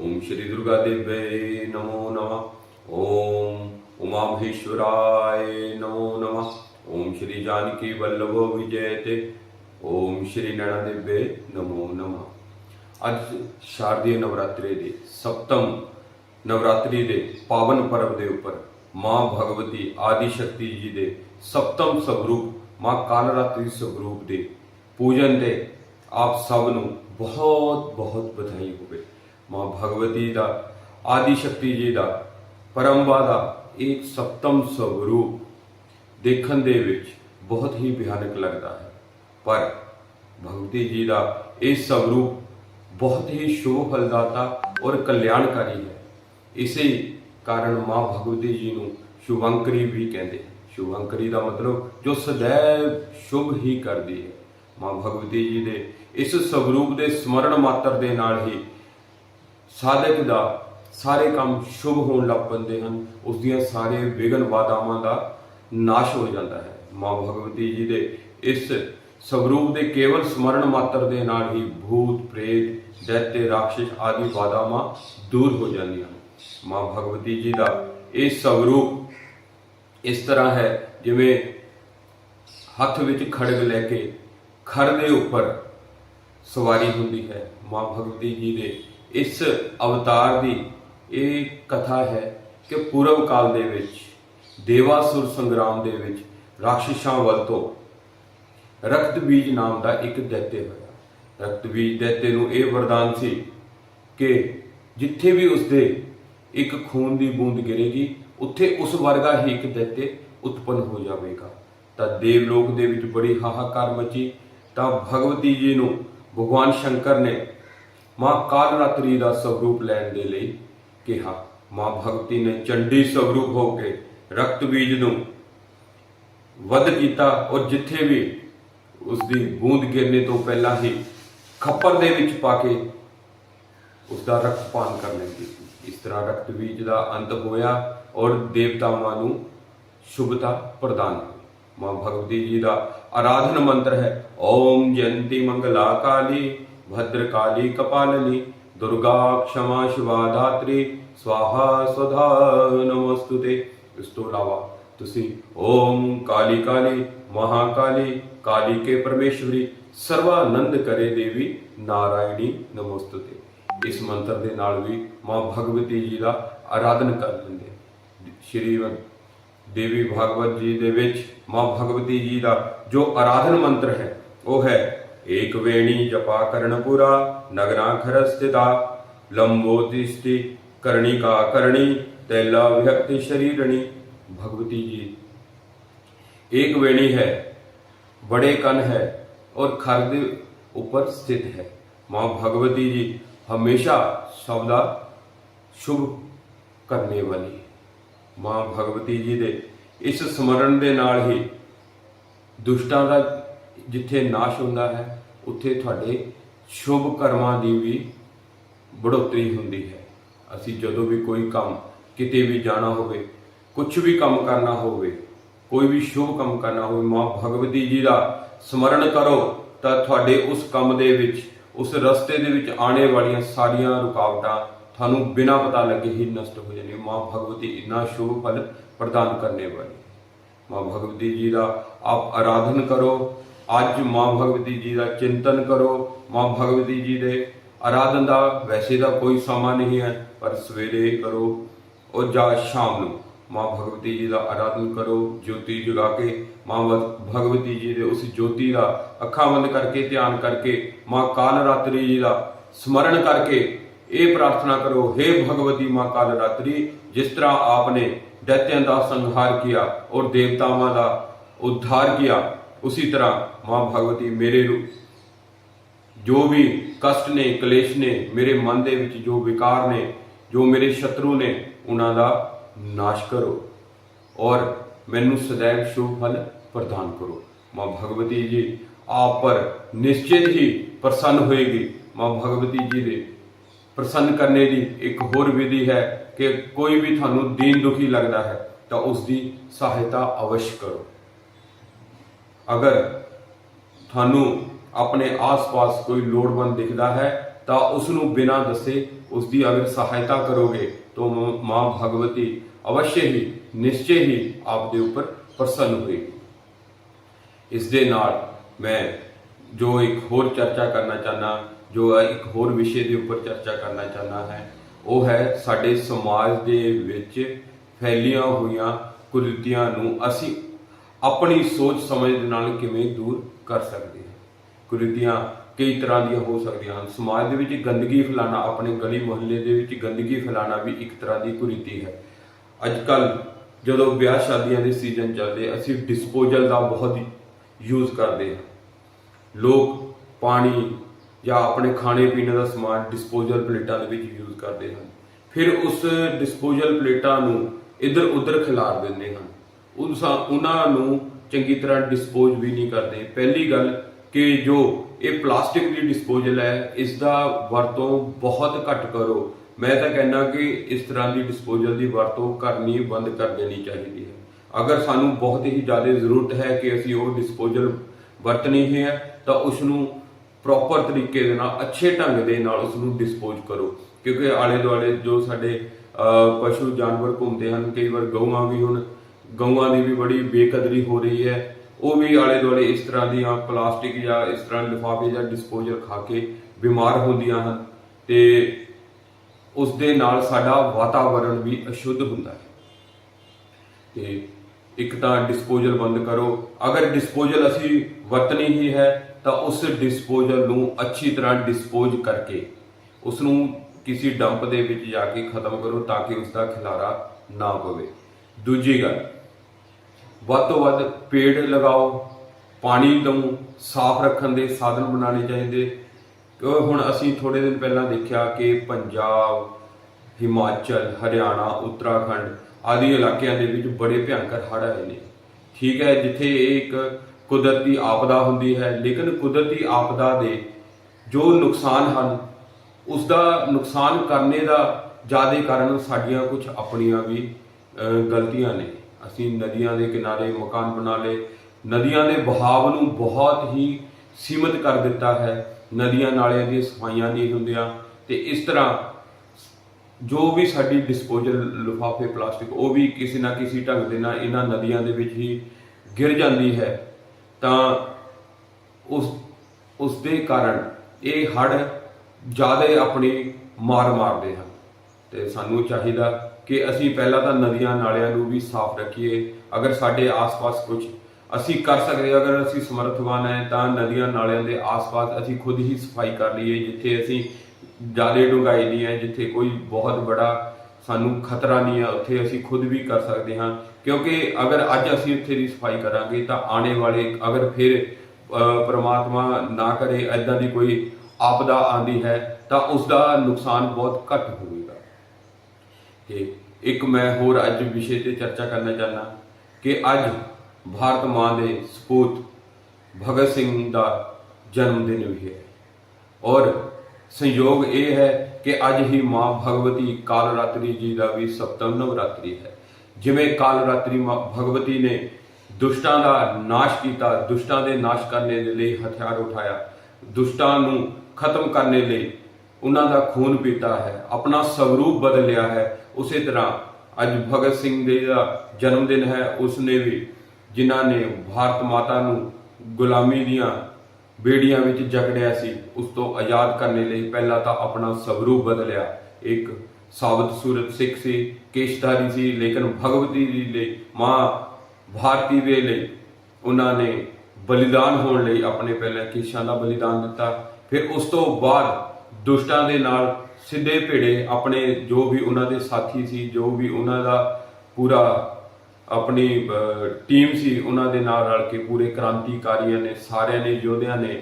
ओम श्री दुर्गा दिव्य नमो नमः। ओम उमाभीश्वराय नमो नमः। ओम श्री जानकी वल्लभ विजयते। ओम श्री नयनदिव्य नमो नमः। ਅੱਜ ਸ਼ਾਰਦੀय ਨਵਰਾਤਰੀ ਦੇ ਸਪਤਮ ਨਵਰਾਤਰੀ ਦੇ ਪਾਵਨ ਪਰਵ ਦੇ ਉੱਪਰ ਮਾਂ ਭਗਵਤੀ ਆਦਿ ਸ਼ਕਤੀ ਜੀ ਦੇ ਸਪਤਮ ਸਵਰੂਪ ਮਾਂ ਕਾਲਰਾਤਰੀ ਸਵਰੂਪ ਦੇ ਪੂਜਨ ਦੇ ਆਪ ਸਭ ਨੂੰ ਬਹੁਤ ਬਹੁਤ ਵਧਾਈ ਹੋਵੇ ਮਾਂ ਭਗਵਤੀ ਦਾ, ਆਦਿ ਸ਼ਕਤੀ ਜੀ ਦਾ ਪਰੰਬਾ ਦਾ ਇਹ ਸਪਤਮ ਸਵਰੂਪ, ਦੇਖਣ ਦੇ ਵਿੱਚ ਬਹੁਤ ਹੀ ਭਿਆਨਕ ਲੱਗਦਾ ਹੈ। ਪਰ ਭਗਵਤੀ ਜੀ ਦਾ ਇਹ ਸਵਰੂਪ ਬਹੁਤ ਹੀ ਸ਼ੁਭ ਫਲਦਾਤਾ ਔਰ ਕਲਿਆਣਕਾਰੀ ਹੈ। ਇਸੇ ਕਾਰਨ ਮਾਂ ਭਗਵਤੀ ਜੀ ਨੂੰ ਸ਼ੁਭੰਕਰੀ ਵੀ ਕਹਿੰਦੇ ਹਨ। ਸ਼ੁਭੰਕਰੀ ਦਾ ਮਤਲਬ ਜੋ ਸदैव ਸ਼ੁਭ ਹੀ ਕਰਦੀ ਹੈ। ਮਾਂ ਭਗਵਤੀ ਜੀ ਦੇ ਇਸ ਸਵਰੂਪ ਦੇ ਸਮਰਨ ਮਾਤਰ ਦੇ ਨਾਲ ਹੀ ਸਾਧਕ ਦਾ ਸਾਰੇ ਕੰਮ ਸ਼ੁਭ ਹੋਣ ਲੱਗ ਪੈਂਦੇ ਹਨ, ਉਸ ਦੀਆਂ ਸਾਰੇ ਵਿਗਨ ਬਾਧਾਵਾਂ ਦਾ ਨਾਸ਼ ਹੋ ਜਾਂਦਾ ਹੈ। ਮਾਂ ਭਗਵਤੀ ਜੀ ਦੇ ਇਸ ਸਵਰੂਪ ਦੇ ਕੇਵਲ ਸਮਰਨ ਮਾਤਰ ਦੇ ਨਾਲ ਹੀ ਭੂਤ, ਪ੍ਰੇਤ, ਦੈਤੇ, ਰਾਖਸ਼ ਆਦਿ ਬਾਧਾਵਾਂ ਦੂਰ ਹੋ ਜਾਂਦੀਆਂ ਹਨ। ਮਾਂ ਭਗਵਤੀ ਜੀ ਦਾ ਇਹ ਸਵਰੂਪ ਇਸ ਤਰ੍ਹਾਂ ਹੈ, ਜਿਵੇਂ ਹੱਥ ਵਿੱਚ ਖੜਗ ਲੈ ਕੇ ਖੜ ਦੇ ਉੱਪਰ ਸਵਾਰੀ ਹੁੰਦੀ ਹੈ। ਮਾਂ ਭਗਵਤੀ ਜੀ ਦੇ ਇਸ ਅਵਤਾਰ ਦੀ ਇਹ ਕਥਾ ਹੈ ਕਿ ਪੂਰਵ ਕਾਲ ਦੇ ਵਿੱਚ ਦੇਵਾਸੁਰ ਸੰਗਰਾਮ ਦੇ ਵਿੱਚ ਰਾਖਸ਼ਾਂ ਵੱਲ ਤੋਂ ਰਕਤ ਬੀਜ ਨਾਮ ਦਾ ਇੱਕ ਦੈਤੇ ਹੋਇਆ। ਰਕਤ ਬੀਜ ਦੈਤੇ ਨੂੰ ਇਹ ਵਰਦਾਨ ਸੀ ਕਿ ਜਿੱਥੇ ਵੀ ਉਸਦੇ ਇੱਕ ਖੂਨ ਦੀ ਬੂੰਦ ਗਿਰੇਗੀ, ਉੱਥੇ ਉਸ ਵਰਗਾ ਹੀ ਇੱਕ ਦੈਤੇ ਉਤਪੰਨ ਹੋ ਜਾਵੇਗਾ। ਤਾਂ ਦੇਵ ਲੋਕ ਦੇ ਵਿੱਚ ਬੜੀ ਹਾਹਾਕਾਰ ਮਚੀ, ਤਾਂ ਭਗਵਤੀ ਜੀ ਨੂੰ ਭਗਵਾਨ ਸ਼ੰਕਰ ਨੇ ਮਾਂ ਕਾਲਰਾਤਰੀ ਦਾ ਸਵਰੂਪ ਲੈਣ ਦੇ ਲਈ ਕਿਹਾ। ਮਾਂ ਭਗਵਤੀ ਨੇ ਚੰਡੀ ਸਵਰੂਪ ਹੋ ਕੇ ਰਕਤ ਬੀਜ ਨੂੰ ਵੱਧ ਕੀਤਾ ਔਰ ਜਿੱਥੇ ਵੀ ਉਸ ਦੀ ਬੂੰਦ ਗਿਰਨੇ ਤੋਂ ਪਹਿਲਾਂ ਹੀ ਖੱਪਰ ਦੇ ਵਿੱਚ ਪਾ ਕੇ ਉਸ ਦਾ ਰਕਤ ਕਰ ਲੈਂਦੀ ਸੀ। ਇਸ ਤਰ੍ਹਾਂ ਰਕਤ ਬੀਜ ਦਾ ਅੰਤ ਹੋਇਆ ਔਰ ਦੇਵਤਾਵਾਂ ਨੂੰ ਸ਼ੁਭਤਾ ਪ੍ਰਦਾਨ ਹੋਈ। ਮਾਂ ਭਗਵਤੀ ਜੀ ਦਾ ਆਰਾਧਨ ਮੰਤਰ ਹੈ, ਓਮ ਜਯੰਤੀ ਮੰਗਲਾ ਕਾਲੀ ਭਦਰ ਕਾਲੀ ਕਪਾਲਨੀ ਦੁਰਗਾ क्षमा शिवा धात्री ਸਵਾਹਾ ਸੁਧਾ ਨਮਸਤੁਤੇ ਇਸ ਤੋਂ ਇਲਾਵਾ ਤੁਸੀਂ ਓਮ ਕਾਲੀ ਕਾਲੀ ਮਹਾਕਾਲੀ ਕਾਲੀ ਕੇ ਪਰਮੇਸ਼ਵਰੀ ਸਰਵਾਨੰਦ ਕਰੇ ਦੇਵੀ ਨਾਰਾਇਣੀ ਨਮਸਤੁਤੇ ਇਸ ਮੰਤਰ ਦੇ ਨਾਲ ਵੀ ਮਾਂ ਭਗਵਤੀ ਜੀ ਦਾ ਆਰਾਧਨ ਕਰ ਲੈਂਦੇ ਸ਼੍ਰੀ ਦੇਵੀ ਭਾਗਵਤ ਜੀ ਦੇ ਵਿੱਚ ਮਾਂ ਭਗਵਤੀ ਜੀ ਦਾ ਜੋ ਆਰਾਧਨ ਮੰਤਰ ਹੈ ਉਹ ਹੈ ਏਕ ਵੇਣੀ ਜਪਾ ਕਰਨ ਪੁਰਾ ਨਗਰਾ ਖਰ ਸਥਿਤਾ ਲੰਬੋਤਿਸ਼ਟੀ ਕਰਣੀ ਕਾ ਕਰਣੀ ਤੈਲਾ ਵਿਹਕਤੀ ਸ਼ਰੀਰਣੀ ਭਗਵਤੀ ਜੀ एक वेणी है बड़े कन है और खर ਦੇ ਉੱਪਰ ਸਥਿਤ ਹੈ ਮਾਂ ਭਗਵਤੀ ਜੀ ਹਮੇਸ਼ਾ ਸਭ ਦਾ ਸ਼ੁਭ ਕਰਨੇ ਵਾਲੀ ਹੈ। ਮਾਂ ਭਗਵਤੀ ਜੀ ਦੇ ਇਸ ਸਮਰਨ ਦੇ ਨਾਲ ਹੀ ਦੁਸ਼ਟਾਂ ਦਾ ਜਿੱਥੇ ਨਾਸ਼ ਹੁੰਦਾ ਹੈ ਉੱਥੇ ਤੁਹਾਡੇ ਸ਼ੁਭ ਕਰਮਾਂ ਦੀ ਵੀ ਬੜੋਤਰੀ ਹੁੰਦੀ ਹੈ। ਅਸੀਂ ਜਦੋਂ ਵੀ ਕੋਈ ਕੰਮ ਕਿਤੇ ਵੀ ਜਾਣਾ ਹੋਵੇ ਕੁਝ ਵੀ ਕੰਮ ਕਰਨਾ ਹੋਵੇ, ਕੋਈ ਵੀ ਸ਼ੁਭ ਕੰਮ ਕਰਨਾ ਹੋਵੇ, ਮਾਂ ਭਗਵਤੀ ਜੀ ਦਾ ਸਮਰਨ ਕਰੋ, ਤਾਂ ਤੁਹਾਡੇ ਉਸ ਕੰਮ ਦੇ ਵਿੱਚ, ਉਸ ਰਸਤੇ ਦੇ ਵਿੱਚ ਆਉਣੇ ਵਾਲੀਆਂ ਸਾਰੀਆਂ ਰੁਕਾਵਟਾਂ ਤੁਹਾਨੂੰ ਬਿਨਾਂ ਪਤਾ ਲੱਗੇ ਹੀ ਨਸ਼ਟ ਹੋ ਜਾਣੀਆਂ। ਮਾਂ ਭਗਵਤੀ ਇੰਨਾ ਸ਼ੁਭ ਫਲ ਪ੍ਰਦਾਨ ਕਰਨੇ ਵਾਲੀ। ਮਾਂ ਭਗਵਤੀ ਜੀ ਦਾ ਆਪ ਆਰਾਧਨ ਕਰੋ ਅੱਜ ਮਾਂ ਭਗਵਤੀ ਜੀ ਦਾ ਚਿੰਤਨ ਕਰੋ। ਮਾਂ ਭਗਵਤੀ ਜੀ ਦੇ ਆਰਾਧਨ ਦਾ ਵੈਸੇ ਦਾ ਕੋਈ ਸਮਾਂ ਨਹੀਂ ਹੈ, ਪਰ ਸਵੇਰੇ ਕਰੋ ਔਰ ਜਾਂ ਸ਼ਾਮ ਨੂੰ ਮਾਂ ਭਗਵਤੀ ਜੀ ਦਾ ਆਰਾਧਨ ਕਰੋ, ਜੋਤੀ ਜਗਾ ਕੇ ਮਾਂ ਭਗਵਤੀ ਜੀ ਦੇ ਉਸ ਜੋਤੀ ਦਾ ਅੱਖਾਂ ਬੰਦ ਕਰਕੇ, ਧਿਆਨ ਕਰਕੇ, ਮਾਂ ਕਾਲ ਰਾਤਰੀ ਜੀ ਦਾ ਸਮਰਨ ਕਰਕੇ ਇਹ ਪ੍ਰਾਰਥਨਾ ਕਰੋ हे ਭਗਵਤੀ ਮਾਂ ਕਾਲ ਰਾਤਰੀ ਜਿਸ ਤਰ੍ਹਾਂ ਆਪਨੇ ਦੈਤਿਆਂ ਦਾ ਸੰਹਾਰ ਕੀਤਾ ਔਰ ਦੇਵਤਾਵਾਂ ਦਾ ਉद्धार ਕੀਤਾ ਉਸੀ ਤਰ੍ਹਾਂ ਮਾਂ ਭਗਵਤੀ ਮੇਰੇ ਜੋ ਵੀ ਕਸ਼ਟ ਨੇ, ਕਲੇਸ਼ ਨੇ, ਮੇਰੇ ਮਨ ਦੇ ਵਿੱਚ ਜੋ ਵਿਕਾਰ ਨੇ, ਜੋ ਮੇਰੇ ਸ਼ਤਰੂ ਨੇ, ਉਹਨਾਂ ਦਾ ਨਾਸ਼ ਕਰੋ ਔਰ ਮੈਨੂੰ ਸदैव ਸ਼ੁਭ ਫਲ ਪ੍ਰਦਾਨ ਕਰੋ। ਮਾਂ ਭਗਵਤੀ ਜੀ ਆਪ ਪਰ ਨਿਸ਼ਚਿਤ ਹੀ ਪ੍ਰਸੰਨ ਹੋਏਗੀ। ਮਾਂ ਭਗਵਤੀ ਜੀ ਦੇ ਪ੍ਰਸੰਨ ਕਰਨੇ ਦੀ ਇੱਕ ਹੋਰ ਵਿਧੀ ਹੈ ਕਿ ਕੋਈ ਵੀ ਤੁਹਾਨੂੰ ਦੀਨ ਦੁਖੀ ਲੱਗਦਾ ਹੈ ਤਾਂ ਉਸ ਦੀ ਸਹਾਇਤਾ ਅਵਸ਼ ਕਰੋ। ਅਗਰ ਤੁਹਾਨੂੰ ਆਪਣੇ ਆਸ-ਪਾਸ ਕੋਈ ਲੋੜਵੰਦ ਦਿਖਦਾ ਹੈ, ਤਾਂ ਉਸ ਨੂੰ ਬਿਨਾਂ ਦੱਸੇ ਉਸ ਦੀ ਅਗਰ ਸਹਾਇਤਾ ਕਰੋਗੇ, ਤਾਂ ਮਾਂ ਭਗਵਤੀ ਅਵਸ਼ਯ ਹੀ, ਨਿਸ਼ਚੈ ਹੀ ਆਪ ਦੇ ਉੱਪਰ ਪ੍ਰਸੰਨ ਹੋਏਗੀ ਇਸ ਦੇ ਨਾਲ ਮੈਂ ਜੋ ਇੱਕ ਹੋਰ ਚਰਚਾ ਕਰਨਾ ਚਾਹਨਾ ਜੋ ਇੱਕ ਹੋਰ ਵਿਸ਼ੇ ਦੇ ਉੱਪਰ ਚਰਚਾ ਕਰਨਾ ਚਾਹਨਾ ਹੈ, ਉਹ ਹੈ ਸਾਡੇ ਸਮਾਜ ਦੇ ਵਿੱਚ ਫੈਲੀਆਂ ਹੋਈਆਂ ਕੁਰੀਤੀਆਂ ਨੂੰ ਅਸੀਂ ਆਪਣੀ ਸੋਚ ਸਮਝ ਦੇ ਨਾਲ ਕਿਵੇਂ ਦੂਰ ਕਰ ਸਕਦੇ ਹਾਂ। ਕੁਰੀਤੀਆਂ ਕਈ ਤਰ੍ਹਾਂ ਦੀਆਂ ਹੋ ਸਕਦੀਆਂ ਹਨ। ਸਮਾਜ ਦੇ ਵਿੱਚ ਗੰਦਗੀ ਫੈਲਾਣਾ ਆਪਣੇ ਗਲੀ ਮੁਹੱਲੇ ਦੇ ਵਿੱਚ ਗੰਦਗੀ ਫੈਲਾਣਾ ਵੀ ਇੱਕ ਤਰ੍ਹਾਂ ਦੀ ਕੁਰੀਤੀ ਹੈ। ਅੱਜ ਕੱਲ ਜਦੋਂ ਵਿਆਹ ਸ਼ਾਦੀਆਂ ਦੇ ਸੀਜ਼ਨ ਚੱਲਦੇ ਅਸੀਂ ਡਿਸਪੋਜ਼ਲ ਦਾ ਬਹੁਤ ਯੂਜ਼ ਕਰਦੇ ਹਾਂ। ਲੋਕ ਪਾਣੀ ਜਾਂ ਆਪਣੇ ਖਾਣੇ ਪੀਣੇ ਦਾ ਸਮਾਨ ਡਿਸਪੋਜ਼ਲ ਪਲੇਟਾਂ ਦੇ ਵਿੱਚ ਯੂਜ਼ ਕਰਦੇ ਹਨ। ਫਿਰ ਉਸ ਡਿਸਪੋਜ਼ਲ ਪਲੇਟਾਂ ਨੂੰ ਇੱਧਰ ਉੱਧਰ ਖਿਲਾਰ ਦਿੰਦੇ ਹਨ। ਉਹਨਾਂ ਨੂੰ ਚੰਗੀ ਤਰ੍ਹਾਂ ਡਿਸਪੋਜ਼ ਵੀ ਨਹੀਂ ਕਰਦੇ। ਪਹਿਲੀ ਗੱਲ ਕਿ ਜੋ ਇਹ ਪਲਾਸਟਿਕ ਦੀ ਡਿਸਪੋਜ਼ਲ ਹੈ, ਇਸ ਦਾ ਵਰਤੋਂ ਬਹੁਤ ਘੱਟ ਕਰੋ। ਮੈਂ ਤਾਂ ਕਹਿੰਦਾ ਕਿ ਇਸ ਤਰ੍ਹਾਂ ਦੀ ਡਿਸਪੋਜ਼ਲ ਦੀ ਵਰਤੋਂ ਕਰਨੀ ਬੰਦ ਕਰ ਦੇਣੀ ਚਾਹੀਦੀ ਹੈ। ਅਗਰ ਸਾਨੂੰ ਬਹੁਤ ਹੀ ਜ਼ਿਆਦਾ ਜ਼ਰੂਰਤ ਹੈ ਕਿ ਅਸੀਂ ਉਹ ਡਿਸਪੋਜ਼ਲ ਵਰਤਣੀ ਹੈ ਤਾਂ ਉਸ ਨੂੰ ਪ੍ਰੋਪਰ ਤਰੀਕੇ ਦੇ ਨਾਲ, ਅੱਛੇ ਢੰਗ ਦੇ ਨਾਲ ਉਸ ਨੂੰ ਡਿਸਪੋਜ਼ ਕਰੋ। ਕਿਉਂਕਿ ਆਲੇ ਦੁਆਲੇ ਜੋ ਸਾਡੇ ਪਸ਼ੂ ਜਾਨਵਰ ਘੁੰਮਦੇ ਹਨ, ਕਈ ਵਾਰ ਗਊਆਂ ਵੀ ਹੁਣ ਗਊਆਂ ਦੀ ਵੀ ਬੜੀ ਬੇਕਦਰੀ ਹੋ ਰਹੀ ਹੈ। ਉਹ ਵੀ ਆਲੇ ਦੁਆਲੇ ਇਸ ਤਰ੍ਹਾਂ ਦੀਆਂ ਪਲਾਸਟਿਕ ਜਾਂ ਇਸ ਤਰ੍ਹਾਂ ਲਿਫਾਫੇ ਜਾਂ ਡਿਸਪੋਜ਼ਲ ਖਾ ਕੇ ਬਿਮਾਰ ਹੁੰਦੀਆਂ ਹਨ ਤੇ ਉਸ ਦੇ ਨਾਲ ਸਾਡਾ ਵਾਤਾਵਰਣ ਵੀ ਅਸ਼ੁੱਧ ਹੁੰਦਾ ਹੈ। ਤੇ ਇੱਕ ਤਾਂ ਡਿਸਪੋਜ਼ਲ ਬੰਦ ਕਰੋ। ਅਗਰ ਡਿਸਪੋਜ਼ਲ ਅਸੀਂ ਵਰਤਣੀ ਹੀ ਹੈ, ਤਾਂ ਉਸ ਡਿਸਪੋਜ਼ਲ ਨੂੰ ਅੱਛੀ ਤਰ੍ਹਾਂ ਡਿਸਪੋਜ਼ ਕਰਕੇ ਉਸ ਨੂੰ ਕਿਸੇ ਡੰਪ ਦੇ ਵਿੱਚ ਜਾ ਕੇ ਖਤਮ ਕਰੋ ਤਾਂ ਕਿ ਉਸ ਦਾ ਖਿਲਾਰਾ ਨਾ ਪਵੇ। ਦੂਜੀ ਗੱਲ ਵੱਧ ਤੋਂ ਵੱਧ ਪੇੜ ਲਗਾਓ, ਪਾਣੀ ਨੂੰ ਸਾਫ਼ ਰੱਖਣ ਦੇ ਸਾਧਨ ਬਣਾਉਣੇ ਚਾਹੀਦੇ। ਕਿਉਂ ਹੁਣ ਅਸੀਂ ਥੋੜੇ ਦਿਨ ਪਹਿਲਾਂ ਦੇਖਿਆ ਕਿ ਪੰਜਾਬ, ਹਿਮਾਚਲ, ਹਰਿਆਣਾ, ਉੱਤਰਾਖੰਡ ਆਦਿ ਇਲਾਕਿਆਂ ਦੇ ਵਿੱਚ ਬੜੇ ਭਿਆਨਕ ਹੜ੍ਹ ਆਏ ਨੇ। ਠੀਕ ਹੈ, ਜਿੱਥੇ ਇਹ ਇੱਕ ਕੁਦਰਤੀ ਆਪਦਾ ਹੁੰਦੀ ਹੈ, ਲੇਕਿਨ ਕੁਦਰਤੀ ਆਪਦਾ ਦੇ ਜੋ ਨੁਕਸਾਨ ਹਨ ਉਸ ਦਾ ਨੁਕਸਾਨ ਕਰਨੇ ਦਾ ਜ਼ਿਆਦਾ ਕਾਰਨ ਸਾਡੀਆਂ ਕੁਝ ਆਪਣੀਆਂ ਵੀ ਗਲਤੀਆਂ ਨੇ। ਅਸੀਂ ਨਦੀਆਂ ਦੇ ਕਿਨਾਰੇ ਮਕਾਨ ਬਣਾ ਲਏ। ਨਦੀਆਂ ਦੇ ਬਹਾਵ ਨੂੰ ਬਹੁਤ ਹੀ ਸੀਮਿਤ ਕਰ ਦਿੱਤਾ ਹੈ। ਨਦੀਆਂ ਨਾਲਿਆਂ ਦੀਆਂ ਸਫਾਈਆਂ ਨਹੀਂ ਹੁੰਦੀਆਂ ਤੇ ਇਸ ਤਰ੍ਹਾਂ ਜੋ ਵੀ ਸਾਡੀ ਡਿਸਪੋਜ਼ਲ ਲਿਫਾਫੇ ਪਲਾਸਟਿਕ, ਉਹ ਵੀ ਕਿਸੇ ਨਾ ਕਿਸੇ ਢੰਗ ਦੇ ਨਾਲ ਇਹਨਾਂ ਨਦੀਆਂ ਦੇ ਵਿੱਚ ਹੀ ਗਿਰ ਜਾਂਦੀ ਹੈ। ਤਾਂ ਉਸ ਉਸ ਦੇ ਕਾਰਨ ਇਹ ਹੜ ਜ਼ਿਆਦਾ ਆਪਣੀ ਮਾਰ ਮਾਰਦੇ ਹਨ। ਤੇ ਸਾਨੂੰ ਚਾਹੀਦਾ ਕਿ ਅਸੀਂ ਪਹਿਲਾਂ ਤਾਂ ਨਦੀਆਂ ਨਾਲਿਆਂ ਨੂੰ ਵੀ ਸਾਫ਼ ਰੱਖੀਏ ਅਗਰ ਸਾਡੇ ਆਸ-ਪਾਸ ਕੁਝ ਅਸੀਂ ਕਰ ਸਕਦੇ ਹਾਂ, ਅਗਰ ਅਸੀਂ ਸਮਰਥਵਾਨ ਹੈ ਤਾਂ ਨਦੀਆਂ ਨਾਲਿਆਂ ਦੇ ਆਸ-ਪਾਸ ਅਸੀਂ ਖੁਦ ਹੀ ਸਫ਼ਾਈ ਕਰ ਲਈਏ ਜਿੱਥੇ ਅਸੀਂ ਜ਼ਿਆਦਾ ਡੂੰਘਾਈ ਨਹੀਂ ਹੈ ਜਿੱਥੇ ਕੋਈ ਬਹੁਤ ਬੜਾ ਸਾਨੂੰ ਖਤਰਾ ਨਹੀਂ ਹੈ ਉੱਥੇ ਅਸੀਂ ਖੁਦ ਵੀ ਕਰ ਸਕਦੇ ਹਾਂ। ਕਿਉਂਕਿ ਅਗਰ ਅੱਜ ਅਸੀਂ ਉੱਥੇ ਦੀ ਸਫ਼ਾਈ ਕਰਾਂਗੇ ਤਾਂ ਆਉਣੇ ਵਾਲੇ ਅਗਰ ਫਿਰ ਪਰਮਾਤਮਾ ਨਾ ਕਰੇ ਐਦਾਂ ਦੀ ਕੋਈ ਆਪਦਾ ਆਂਦੀ ਹੈ ਤਾਂ ਉਸ ਦਾ ਨੁਕਸਾਨ ਬਹੁਤ ਘੱਟ ਹੋਵੇਗਾ। ਤੇ ਇੱਕ ਮੈਂ ਹੋਰ ਅੱਜ ਵਿਸ਼ੇ ਤੇ ਚਰਚਾ ਕਰਨਾ ਚਾਹਨਾ ਕਿ ਅੱਜ ਭਾਰਤ ਮਾਂ ਦੇ ਸਪੂਤ ਭਗਤ ਸਿੰਘ ਦਾ ਜਨਮ ਦਿਨ ਵੀ ਹੈ। ਔਰ ਸੰਯੋਗ ਇਹ ਹੈ ਕਿ ਅੱਜ ਹੀ ਮਾਂ ਭਗਵਤੀ ਕਾਲ ਰਾਤਰੀ ਜੀ ਦਾ ਵੀ ਸਪਤਮ ਨਵਰਾਤਰੀ ਹੈ। ਜਿਵੇਂ ਕਾਲ ਰਾਤਰੀ ਮਾਂ ਭਗਵਤੀ ਨੇ ਦੁਸ਼ਟਾਂ ਦਾ ਨਾਸ਼ ਕੀਤਾ, ਦੁਸ਼ਟਾਂ ਦੇ ਨਾਸ਼ ਕਰਨੇ ਦੇ ਲਈ ਹਥਿਆਰ ਉਠਾਇਆ, ਦੁਸ਼ਟਾਂ ਨੂੰ ਖਤਮ ਕਰਨ ਲਈ ਉਹਨਾਂ ਦਾ ਖੂਨ ਪੀਤਾ ਹੈ, ਆਪਣਾ ਸਵਰੂਪ ਬਦਲਿਆ ਹੈ। ਉਸੇ ਤਰ੍ਹਾਂ ਅੱਜ ਭਗਤ ਸਿੰਘ ਦੇ ਦਾ ਜਨਮ ਦਿਨ ਹੈ ਉਸ ਨੇ ਵੀ ਜਿਨ੍ਹਾਂ ਨੇ ਭਾਰਤ ਮਾਤਾ ਨੂੰ ਗੁਲਾਮੀ ਦੀਆਂ ਬੇੜੀਆਂ ਵਿੱਚ ਜਕੜਿਆ ਸੀ, ਉਸ ਤੋਂ ਆਜ਼ਾਦ ਕਰਨ ਲਈ ਪਹਿਲਾਂ ਤਾਂ ਆਪਣਾ ਸਵਰੂਪ ਬਦਲਿਆ। ਇੱਕ ਸਾਬਤ ਸੂਰਤ ਸਿੱਖ ਸੀ, ਕੇਸ਼ਧਾਰੀ ਸੀ, ਲੇਕਿਨ ਭਗਵਤੀ ਜੀ ਲਈ ਮਾਂ ਭਾਰਤੀ ਦੇ ਲਈ ਉਹਨਾਂ ਨੇ ਬਲੀਦਾਨ ਹੋਣ ਲਈ ਆਪਣੇ ਪਹਿਲਾਂ ਕੇਸ਼ਾਂ ਦਾ ਬਲੀਦਾਨ ਦਿੱਤਾ। ਫਿਰ ਉਸ ਤੋਂ ਬਾਅਦ ਦੁਸ਼ਟਾਂ ਦੇ ਨਾਲ ਸਿੱਧੇ ਭੇੜੇ ਆਪਣੇ ਜੋ ਵੀ ਉਹਨਾਂ ਦੇ ਸਾਥੀ ਸੀ, ਜੋ ਵੀ ਉਹਨਾਂ ਦਾ ਪੂਰਾ ਆਪਣੀ ਟੀਮ ਸੀ, ਉਹਨਾਂ ਦੇ ਨਾਲ ਰਲ ਕੇ ਪੂਰੇ ਕ੍ਰਾਂਤੀਕਾਰੀਆਂ ਨੇ, ਸਾਰਿਆਂ ਨੇ, ਯੋਧਿਆਂ ਨੇ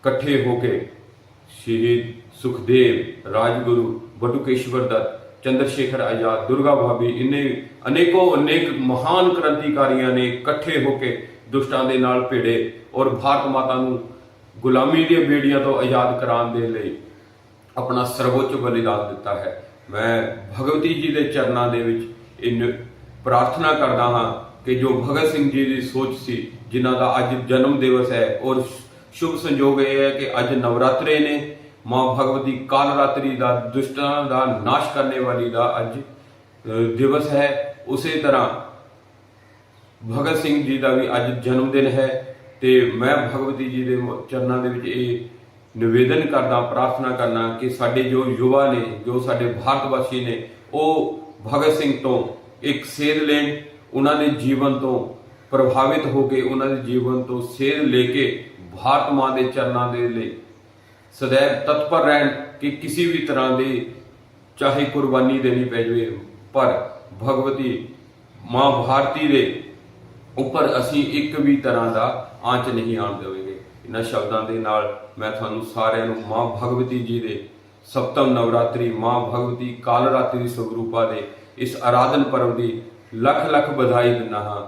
ਇਕੱਠੇ ਹੋ ਕੇ ਸ਼ਹੀਦ ਸੁਖਦੇਵ, ਰਾਜਗੁਰੂ ਬਟੁਕੇਸ਼ਵਰ ਦੱਤ ਚੰਦਰਸ਼ੇਖਰ ਆਜ਼ਾਦ, ਦੁਰਗਾ ਭਾਬੀ, ਇੰਨੇ ਅਨੇਕੋ ਅਨੇਕ ਮਹਾਨ ਕ੍ਰਾਂਤੀਕਾਰੀਆਂ ਨੇ ਇਕੱਠੇ ਹੋ ਕੇ ਦੁਸ਼ਟਾਂ ਦੇ ਨਾਲ ਭਿੜੇ ਔਰ ਭਾਰਤ ਮਾਤਾ ਨੂੰ ਗੁਲਾਮੀ ਦੀਆਂ ਬੇੜੀਆਂ ਤੋਂ ਆਜ਼ਾਦ ਕਰਾਉਣ ਦੇ ਲਈ ਆਪਣਾ ਸਰਵੋੱਚ ਬਲੀਦਾਨ ਦਿੱਤਾ ਹੈ। ਮੈਂ ਭਗਵਤੀ ਜੀ ਦੇ ਚਰਨਾਂ ਦੇ ਵਿੱਚ ਇਨ ਪ੍ਰਾਰਥਨਾ ਕਰਦਾ ਹਾਂ ਕਿ ਜੋ ਭਗਤ ਸਿੰਘ ਜੀ ਦੀ ਸੋਚ ਸੀ, ਜਿਨ੍ਹਾਂ ਦਾ ਅੱਜ ਜਨਮ ਦਿਵਸ ਹੈ, ਔਰ ਸ਼ੁਭ ਸੰਜੋਗ ਇਹ ਹੈ ਕਿ ਅੱਜ ਨਵਰਾਤਰੇ ਨੇ ਮਾਂ ਭਗਵਤੀ ਕਾਲ ਰਾਤਰੀ ਦਾ, ਦੁਸ਼ਟਾਂ ਦਾ, ਨਾਸ਼ ਕਰਨੇ ਵਾਲੀ ਦਾ ਅੱਜ ਦਿਵਸ ਹੈ। ਉਸੇ ਤਰ੍ਹਾਂ ਭਗਤ ਸਿੰਘ ਜੀ ਦਾ ਵੀ ਅੱਜ ਜਨਮ ਦਿਨ ਹੈ। ਤੇ ਮੈਂ ਭਗਵਤੀ ਜੀ ਦੇ ਚਰਨਾਂ ਦੇ ਵਿੱਚ ਇਹ ਨਿਵੇਦਨ ਕਰਦਾ, ਪ੍ਰਾਰਥਨਾ ਕਰਨਾ ਕਿ ਸਾਡੇ ਜੋ ਯੁਵਾ ਨੇ, ਜੋ ਸਾਡੇ ਭਾਰਤ ਵਾਸੀ ਨੇ, ਉਹ ਭਗਤ ਸਿੰਘ ਤੋਂ ਇੱਕ ਸੇਧ ਲੈਣ, ਉਹਨਾਂ ਦੇ ਜੀਵਨ ਤੋਂ ਪ੍ਰਭਾਵਿਤ ਹੋ ਕੇ ਉਹਨਾਂ ਦੇ ਜੀਵਨ ਤੋਂ ਸੇਧ ਲੈ ਕੇ ਭਾਰਤ ਮਾਂ ਦੇ ਚਰਨਾਂ ਦੇ ਲਈ ਸदैव ਤਤਪਰ ਰਹਿਣ ਕਿ ਕਿਸੇ ਵੀ ਤਰ੍ਹਾਂ ਦੀ ਚਾਹੇ ਕੁਰਬਾਨੀ ਦੇਣੀ ਪੈ ਜਾਵੇ, ਪਰ ਭਗਵਤੀ ਮਾਂ ਭਾਰਤੀ ਦੇ ਉੱਪਰ ਅਸੀਂ ਇੱਕ ਵੀ ਤਰ੍ਹਾਂ ਦਾ ਆਂਚ ਨਹੀਂ ਆਉਣ ਦੇਵਾਂਗੇ। ਇਹਨਾਂ ਸ਼ਬਦਾਂ ਦੇ ਨਾਲ ਮੈਂ ਤੁਹਾਨੂੰ ਸਾਰਿਆਂ ਨੂੰ ਮਾਂ ਭਗਵਤੀ ਜੀ ਦੇ ਸਪਤਮ ਨਵਰਾਤਰੀ, ਮਾਂ ਭਗਵਤੀ ਕਾਲ ਰਾਤਰੀ ਸਵਰੂਪਾ ਦੇ ਇਸ ਆਰਾਧਨ ਪਰਵ ਦੀ ਲੱਖ ਲੱਖ ਵਧਾਈ ਦਿੰਦਾ ਹਾਂ।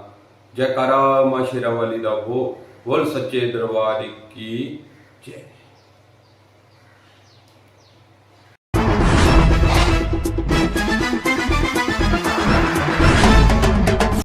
ਜੈਕਾਰਾ ਮਾਂ ਸ਼ੇਰਾਵਾਲੀ ਦਾ ਉਹ ਬੋਲ ਸੱਚੇ ਦਰਬਾਰ ਕੀ ਜੈ